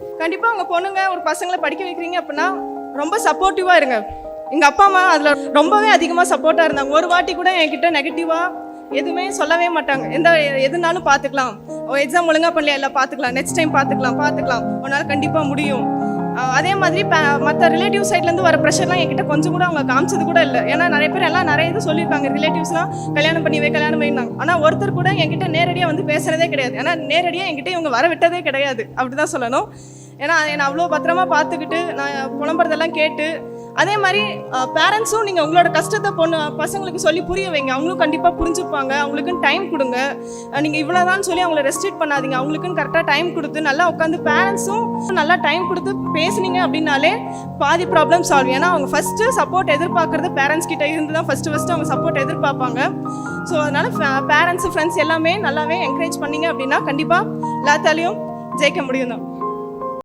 கண்டிப்பாக உங்கள் பொண்ணுங்க ஒரு பசங்களை படிக்க வைக்கிறீங்க அப்படின்னா ரொம்ப சப்போர்ட்டிவாக இருங்க. எங்கள் அப்பா அம்மா அதில் ரொம்பவே அதிகமாக சப்போர்ட்டாக இருந்தாங்க. ஒரு வாட்டி கூட என்கிட்ட நெகட்டிவாக எதுவுமே சொல்லவே மாட்டாங்க. எந்த எதுனாலும் பார்த்துக்கலாம் எக்ஸாம் ஒழுங்காக பண்ணலையா? இல்லை பார்த்துக்கலாம் நெக்ஸ்ட் டைம் பார்த்துக்கலாம் பார்த்துக்கலாம் உன்னால் கண்டிப்பாக முடியும். அதே மாதிரி மற்ற ரிலேட்டிவ் சைட்லேருந்து வர ப்ரெஷர்லாம் என்கிட்ட கொஞ்சம் கூட அவங்க காமிச்சது கூட இல்லை. ஏன்னா நிறைய பேர் எல்லாம் நிறைய இது சொல்லியிருக்காங்க. ரிலேட்டிவ்ஸ்லாம் கல்யாணம் பண்ணிவே கல்யாணம் பண்ணினாங்க ஆனால் ஒருத்தர் கூட என்கிட்ட நேரடியாக வந்து பேசுறதே கிடையாது. ஏன்னா நேரடியாக என்கிட்ட இவங்க வர விட்டதே கிடையாது. அப்படி தான் சொல்லணும். ஏன்னா என்னை அவ்வளோ பத்திரமா பார்த்துக்கிட்டு நான் புலம்புறதெல்லாம் கேட்டு அதே மாதிரி பேரண்ட்ஸும் நீங்கள் உங்களோட கஷ்டத்தை பொண்ணு பசங்களுக்கு சொல்லி புரிய வைங்க. அவங்களும் கண்டிப்பாக புரிஞ்சுப்பாங்க. அவங்களுக்குன்னு டைம் கொடுங்க. நீங்கள் இவ்வளோதான் சொல்லி அவங்கள ரெஸ்ட்ரிக்ட் பண்ணாதீங்க. அவங்களுக்குன்னு கரெக்டாக டைம் கொடுத்து நல்லா உட்காந்து பேரண்ட்ஸும் நல்லா டைம் கொடுத்து பேசுனீங்க அப்படின்னாலே பாதி ப்ராப்ளம் சால்வ் ஏன்னா அவங்க ஃபஸ்ட்டு சப்போர்ட் எதிர்பார்க்கறது பேரண்ட்ஸ் கிட்ட இருந்து தான் ஃபஸ்ட்டு ஃபஸ்ட்டு அவங்க சப்போர்ட் எதிர்பார்ப்பாங்க. ஸோ அதனால் பேரண்ட்ஸு ஃப்ரெண்ட்ஸ் எல்லாமே நல்லாவே என்கரேஜ் பண்ணீங்க அப்படின்னா கண்டிப்பாக எல்லாத்தாலையும் ஜெயிக்க முடியும் தான்.